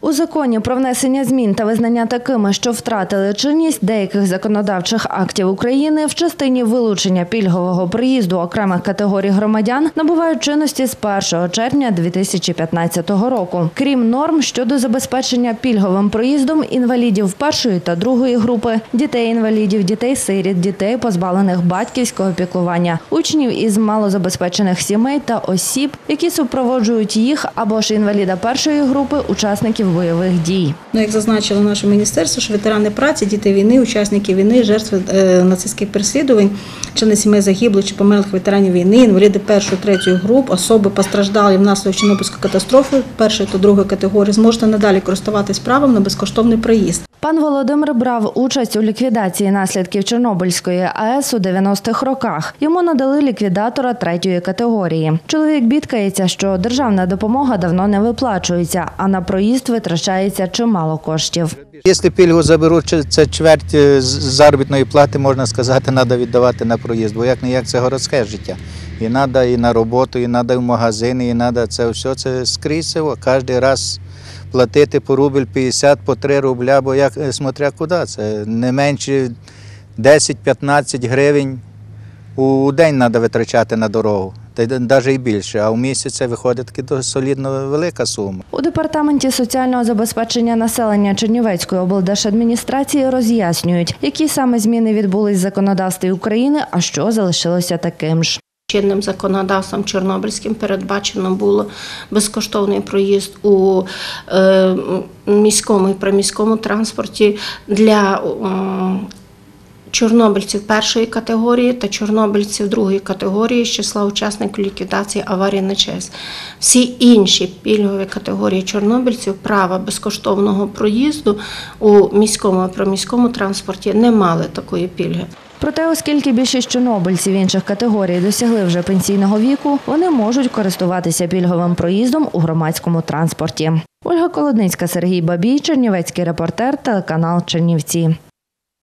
У законі про внесення змін та визнання такими, що втратили чинність деяких законодавчих актів України в частині вилучення пільгового приїзду окремих категорій громадян набувають чинності з 1 червня 2015 року. Крім норм щодо забезпечення пільговим проїздом інвалідів першої та другої групи, дітей-інвалідів, дітей-сиріт, дітей, позбавлених батьківського піклування, учнів із малозабезпечених сімей та осіб, які супроводжують їх або ж інваліда першої групи, учасників бойових дій. Ну, як зазначило наше міністерство, що ветерани праці, діти війни, учасники війни, жертви е, нацистських переслідувань, члени сімей загиблих чи померлих ветеранів війни, інваліди першої, третьої груп, особи постраждалі внаслідок Чорнобильської катастрофи першої та другої категорії, зможуть надалі користуватись правом на безкоштовний проїзд. Пан Володимир брав участь у ліквідації наслідків Чорнобильської АЕС у 90-х роках. Йому надали ліквідатора третьої категорії. Чоловік бідкається, що державна допомога давно не виплачується, а на проїзд витрачається чимало коштів. Якщо пільгу заберуть, це чверть е, заробітної плати, можна сказати, треба віддавати на проїзд, бо як не як це городське життя. І треба і на роботу, і треба в магазини, і треба це все це скрізь, кожен раз платити по рубль 50, по 3 рубля, бо як е, смотря куди. Це не менше 10-15 гривень у день треба витрачати на дорогу, та й навіть і більше. А в місяць це виходить таки досить солідно велика сума. У департаменті соціального забезпечення населення Чернівецької облдержадміністрації роз'яснюють, які саме зміни відбулись в законодавстві України, а що залишилося таким ж. Чинним законодавством Чорнобильським передбачено було безкоштовний проїзд у е, міському і приміському транспорті для чорнобильців першої категорії та чорнобильців другої категорії з числа учасників ліквідації аварії на ЧАЕС. Всі інші пільгові категорії чорнобильців права безкоштовного проїзду у міському і приміському транспорті не мали такої пільги. Проте, оскільки більшість чорнобильців інших категорій досягли вже пенсійного віку, вони можуть користуватися пільговим проїздом у громадському транспорті. Ольга Колодницька, Сергій Бабій, Чернівецький репортер, телеканал Чернівці.